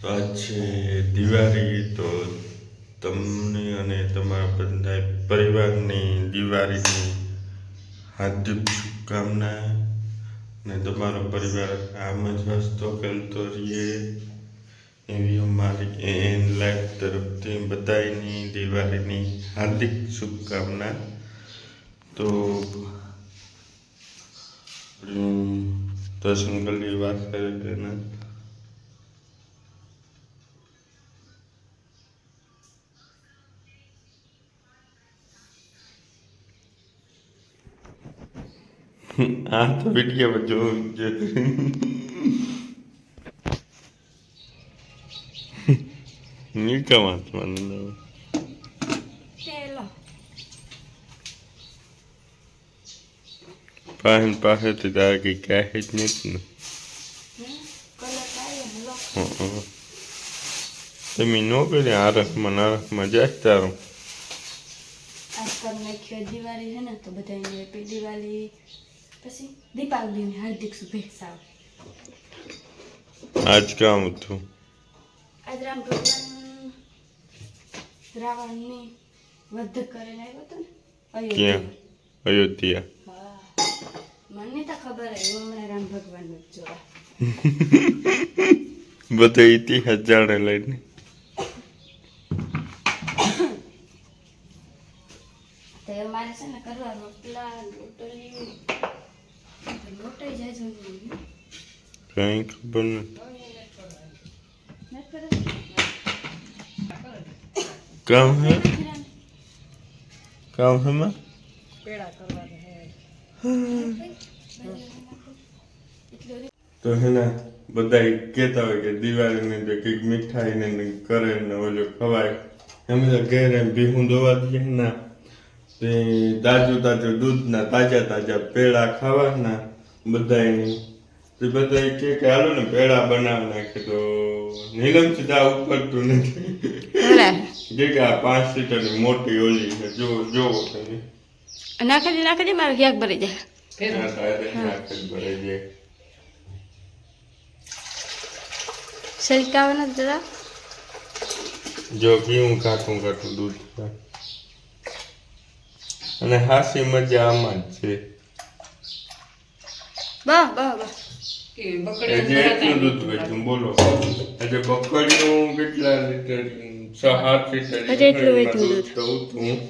તો આજ છે દિવાળી તો તમને અને તમારા બધા પરિવારની દિવાળીની હાર્દિક શુભકામના અને તમારો પરિવાર આમ જ હસતો ખેલતો રહીએ એવી અમારી એન લાઈફ તરફથી બધાની દિવાળીની હાર્દિક શુભકામના. તો દર્શન કરી વાત કરે આ તો વીડિયો જોવું છે. તેલો પાસે તો તારે કંઈ કહે જ નથી ને. કલર કાઢ્યો હલો તમે ન કરી આરસમાં નારસમાં જાય તારું? આજકાલ નાખ્યો દિવાળી છે ને તો બધા દિવાળી પછી દીપાવલીની હાર્દિક શુભેચ્છાઓ. આજ કામ હતું. આજ રામ ભગવાન રાવણની વધ કરીને આવ્યો હતો ને ક્યાં? અયોધ્યા. મને તો ખબર આવી હમણાં રામ ભગવાનનું જ જોવા. બધો ઇતિહાસ જાણે લઈને તો અમારે છે ને કરવા રોટલા રોટલી રોટાઈ જાય છે કઈ ખબર નથી કામ હે કામ હે તો હેના બધા કહેતા હોય કે દિવાળીને જે કંઈક મીઠાઈ ને ને કરે ને ઓલો ખવાય. એમ તો ઘેર ભીહું દોવા દઈએ ના. તે તાજું તાજું દૂધના તાજા તાજા પેડા ખાવાના. બધાયની તે બધા કે કે હાલો ને પેડા બનાવી નાખે તો નીલમ સીધા ઉપરતું નથી. જે કે આ પાંચ સીટરની મોટી ઓલી છે જો જોવો તમે નાખી દે. નાખી દે મારે ક્યાંક ભરી જાય સલકાવાના જરા. જો પીવું કાઠું કાઠું દૂધ અને હાસી મજા આમાં જ છે. બા બા બા એટલું દૂધ વેચ્યું બોલો. આજે બકરીનું કેટલા લીટર છ સાત લીટર આજે એટલું વેચ્યું દૂધ દૂધ.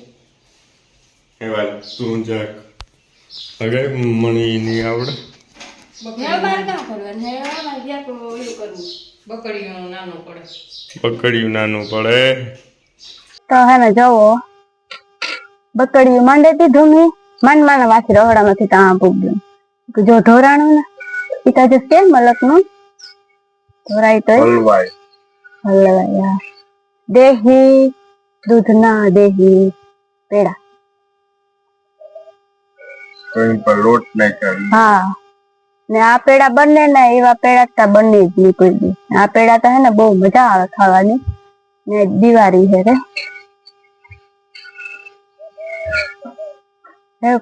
એવા તું? જાક અરે મને નહીં આવડે. બકડીઓ નાનો પડે. બકરીયું નાનું પડે. તો હે ને જવો. બકડીયું માંડે દીધું ધૂમી. માંડ માંડ વાસી રહોડામાંથી ત્યાં પૂગ્યું જો ઢોરાણું ને? ઢોરાય તો હલવાય હલવાયા દેહી દૂધના દેહી પેડા. લોટ હા. ને આ પેડા બંને ને એવા પેડા બંને જ નીકળી ગઈ. આ પેડા તો હે ને બહુ મજા આવે ખાવાની. ને દિવાળી હે રે.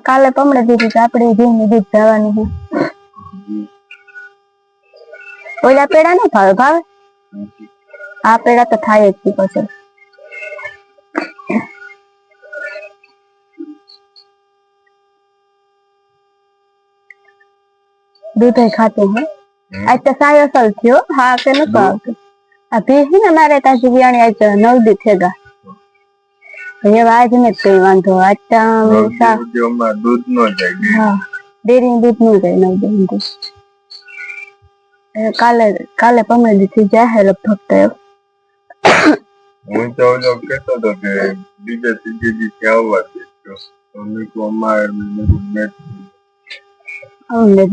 કાલે પમણે દીધી આપડે આપણે ઘીની દૂધ જવાની છે. ઓલા પેડા નો ભાવે ભાવે? આ પેડા તો થાય જ છે પછી દૂધ ખાતું હે? આજ તો સાયો સલ થયો હા કે ન આવતું આ ભેંસ ને મારે તાજી વિયાણી આજ નવ દી થેગા. એ આજ ને કઈ વાંધો આજ તો દૂધ નો જાય હા ડેરી દૂધનું જાય નવ દી કાલે કાલે પમે દીથી જાહે લગભગ તો. હું તો ઓલો કહેતો હતો કે બીજા ત્રીજે દિવસે આવવા દેજો તો મેં કહ્યું અમારે મેં નથી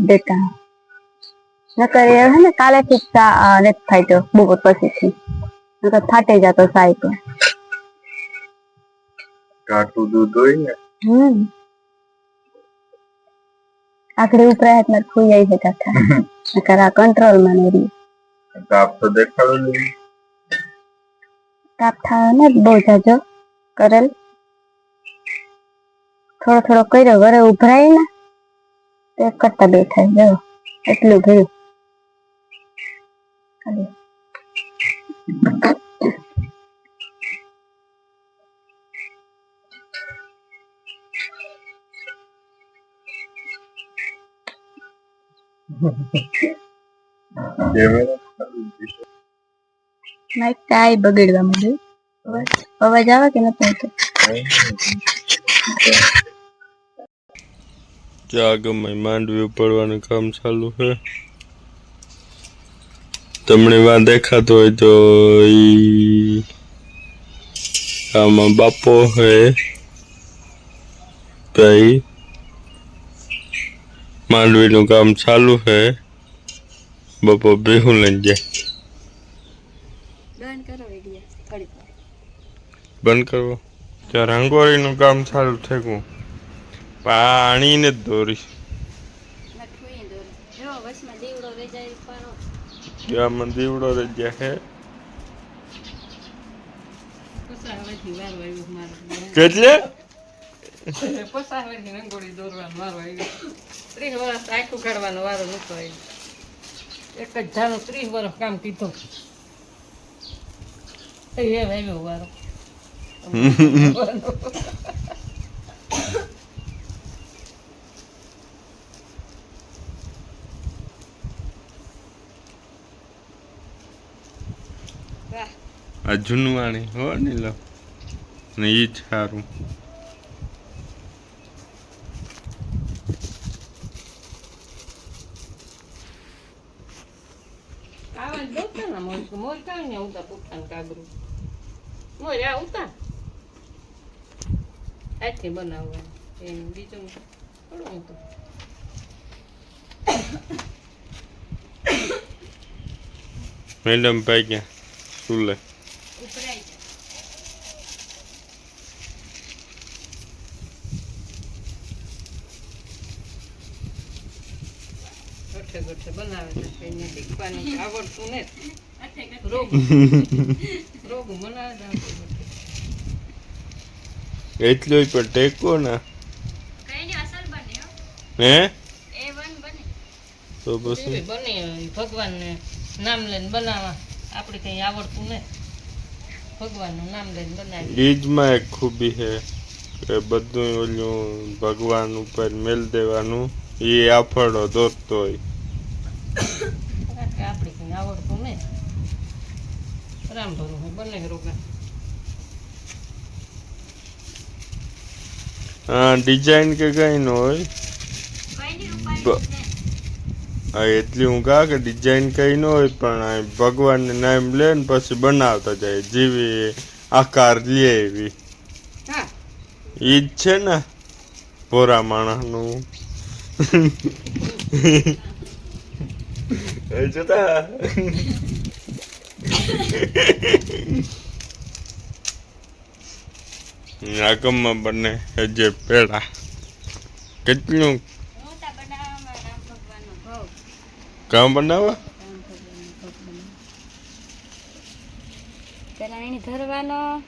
દેતા નકર એ હે ને કાલે થી થાય તો બપોર પછી થી નકર ફાટે જતો સાહેબ ઘાટું દૂધ હોય ને? હમ. આખરે ઉપરાયતમાં ખુઈ જાય છે કાકા નકર આ કંટ્રોલમાં નહીં રહી. તાપ તો દેખાડો નહીં તાપ થાય ને બહુ જાજો કરેલ. થોડો થોડો કર્યો ઘરે ઉભરાય ને તે એક કરતા બેઠા જો એટલું ભર્યું. માઇક ત્યાં માંડવી ઉપાડવાનું કામ ચાલુ છે. તમને વા દેખાતો હોય તો આમાં બાપો હે ભાઈ. માંડવીનું કામ ચાલુ છે બપો બેહું લઈ જાય. બંધ કરવો? ત્યાં રંગોળીનું કામ ચાલુ થયું પાણીને જ દોરી. લખવી દો જો દીવડો રહી જાય મારું. કેટલે? રંગોળી દોરવાનું ત્રીસ વર્ષ આખું કાઢવાનો વારો નતો આવ્યો. એક જ ધાનું ત્રીસ વર્ષ કામ કીધું. એ આવ્યો વારો. આ જૂનવાણી, હો નીલો. ને ઈ જ સારું. ને મોર મોર કાંઈ ને ઉતા પુઠાન કાગરું મોર આ ઉતા આથી બનાવવાનું એમ બીજું થોડું હતું મેડમ ભાઈ ક્યાં સુલે ઉપરાઈ જાય ગઠે ગઠે બનાવે છે એને શીખવાની આવડતું ને રોગ. એટલો પણ ટેકો ના. કઈ નહીં અસલ બને હો. હે? એ વન બને. તો બસ બની બને ભગવાનને નામ લઈને બનાવવા આપણે કંઈ આવડતું ને. ભગવાનનું નામ લઈને બનાવી ઈજમાં એક ખૂબી છે કે બધું ઓલું ભગવાન ઉપર મેલ દેવાનું એ આફળો દોરતો હોય કે આપણે કંઈ આવડતું ને રામ ભરું હું બંને હા ડિઝાઇન કે કઈ ન હોય. એટલી હું કહા કે ડિઝાઇન કઈ ન હોય પણ ભગવાનને ભગવાનનું નામ લે ને પછી બનાવતા જાય. જેવી આકાર લે એવી. હા. ઈ જ છે ને ભોરા માણસનું. નું જોતા? આગમમાં બને હજે પેડા કેટલું? કામ બનાવવા? પેલા એને ધરવાનો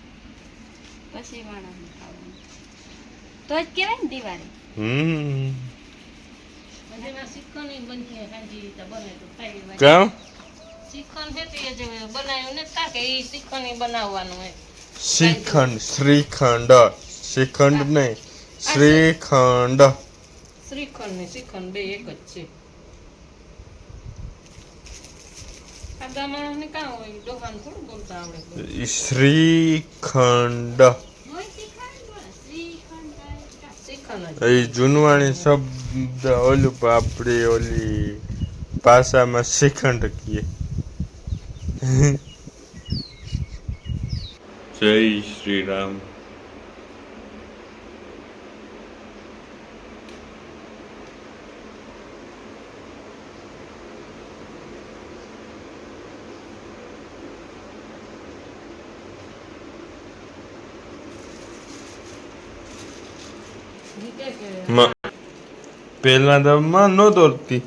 પછી માણસને ખાવાનું. તો જ કહેવાય ને દિવાળી. હમ. કામ? શીખણ છે તે જે બનાવ્યું ને તા કે એ શીખણ બનાવવાનું હોય શ્રીખંડ. શ્રીખંડ શ્રીખંડ નહીં શ્રીખંડ. શ્રીખંડ ને શ્રીખંડ બે એક જ છે. શ્રીખંડ. શ્રીખંડ શ્રીખંડ શ્રીખંડ એ જૂનવાણી શબ્દ ઓલું પ- ઓલી ભાષામાં શ્રીખંડ કહીએ. જય શ્રી રામ પહેલા તો માં ન દોરતી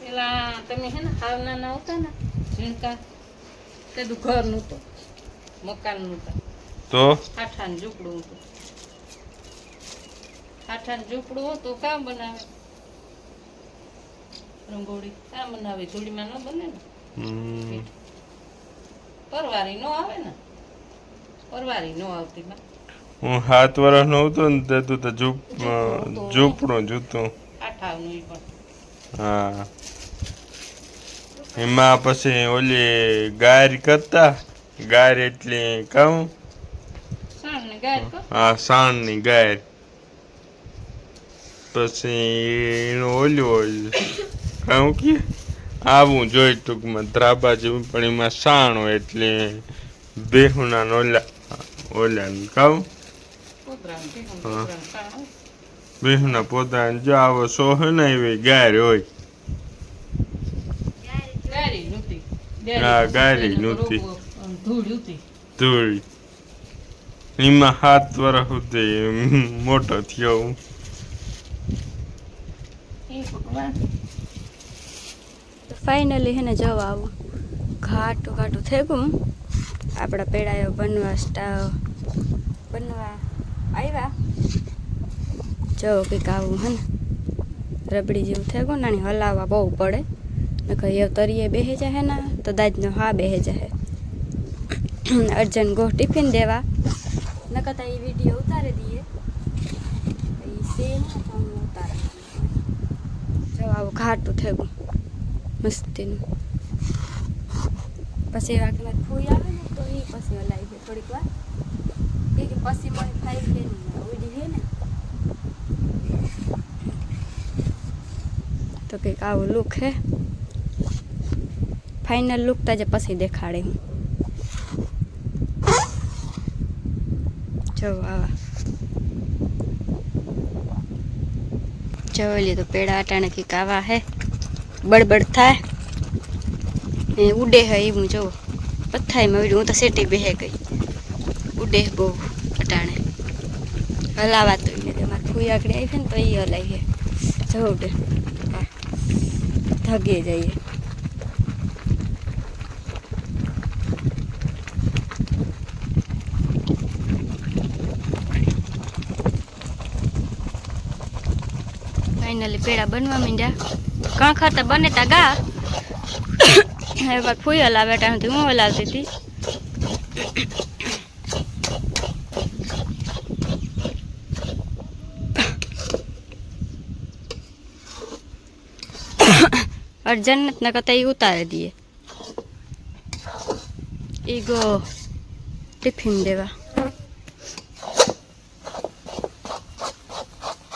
પેલા તમે હે ને હાવના નાના હતા ને ઝીણકા. તે તો ઘર નહોતું. મકાન નહોતા. તો? આઠાનું ઝૂંપડું હતું. આઠાનું ઝૂંપડું હતું કામ બનાવે? રંગોળી. કામ બનાવે? ધૂળીમાં ન બને ને? પરવારી નો આવે ને? પરવારી નો આવતી બા. હું સાત વર્ષ નો હતો ને તે તું તો ઝૂપ ઝૂપડું જૂતું આઠાવનું પણ. હા. એમાં પછી ઓલી ગાર કરતા? ગાર એટલે કહું? હા સાણની ગાય પછી એનું ઓલું હોય કહું કે આવું જોઈ ટૂંકમાં ધ્રાબા જેવું પણ એમાં સાણ હોય એટલે બેહુના ઓલા ઓલા કહું? બેહુના પોતાને જો આવો સો હોય ને એવી ગાર હોય ગારી નહોતી હા, ગારી નહોતી. ધૂળ એમાં સાત વર્ષ સુધી મોટો થયો હું. ફાઇનલી હેને જવા આવું. ઘાટું ઘાટું થઈ ગયું આપણા પેડાયો બનવા સ્ટા બનવા આવ્યા. જો કંઈક આવું હે ને. રબડી જેવું થઈ ગયું નાની હલાવવા બહુ પડે. નકર એ તરીએ બેહે જાહે ને, તો દાજનો હા બેહે જાહે. અર્જન ગો ટિફિન દેવા. નકર તો એ વીડિયો ઉતારી દઈએ. એ સે ને, તો હું ઉતારે જો આવું ઘાટું થયું. મસ્તીનું. પછી એવા કે ફૂઈ આવે ને, તો એ પછી હલાવી દે થોડીક વાર. કે પછી મને ફાઈ છે ને ઉડી છે ને. તો કંઈક આવું લુક હે. ફાઇનલ લુક તો જે પછી દેખાડે હું. જો આવા. જોઈ તો પેડા અટાણે કંઈક આવા હે. બડબડ થાય. એ ઉડે હે એવું જો. પથ્થાઈમાં ઉડ્યું, હું તો સેટી બેહે ગઈ. ઉડે બહુ અટાણે. હલાવા તો એને તમારે ફૂઈ આગળ આવી છે ને તો એ હલાવીએ જો ઉડે. હા. ધગે જઈએ. ફાઇનલી પેડા બનવા માંડ્યા. કાં ખાતા બને તા ગા હવે વાર ફૂઈ હલાવે ટાણથી હું હલાવતી હતી. અર્જન્ટ ન કરતા એ ઉતારી દઈએ. ઈ ગો ટિફિન દેવા.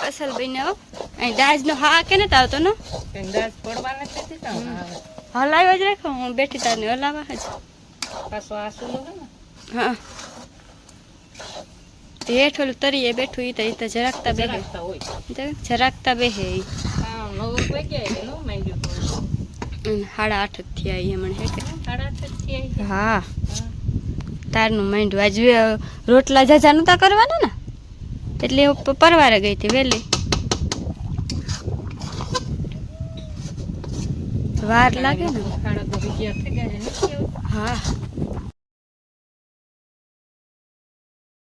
અસલ બને અહીં દાજનો હા કે નથી આવતો ને? કંદાજ પડવા નથી હલાવ્યો જ રાખો હું બેઠી તારને હલાવા જ. પાછો આ સુલો ને હા. હેઠ ઓલું તરીએ બેઠું ઈ તો જરાકતા બેહે. જરાકતા બેહે ઈ. નો સાડા આઠ જ થયા ઈ હમણાં હા તારનું માંડ્યું. આજે રોટલા જાજા નતા કરવાના ને? એટલે પરવારે ગઈ હતી વહેલી. વાર લાગે ને? હા.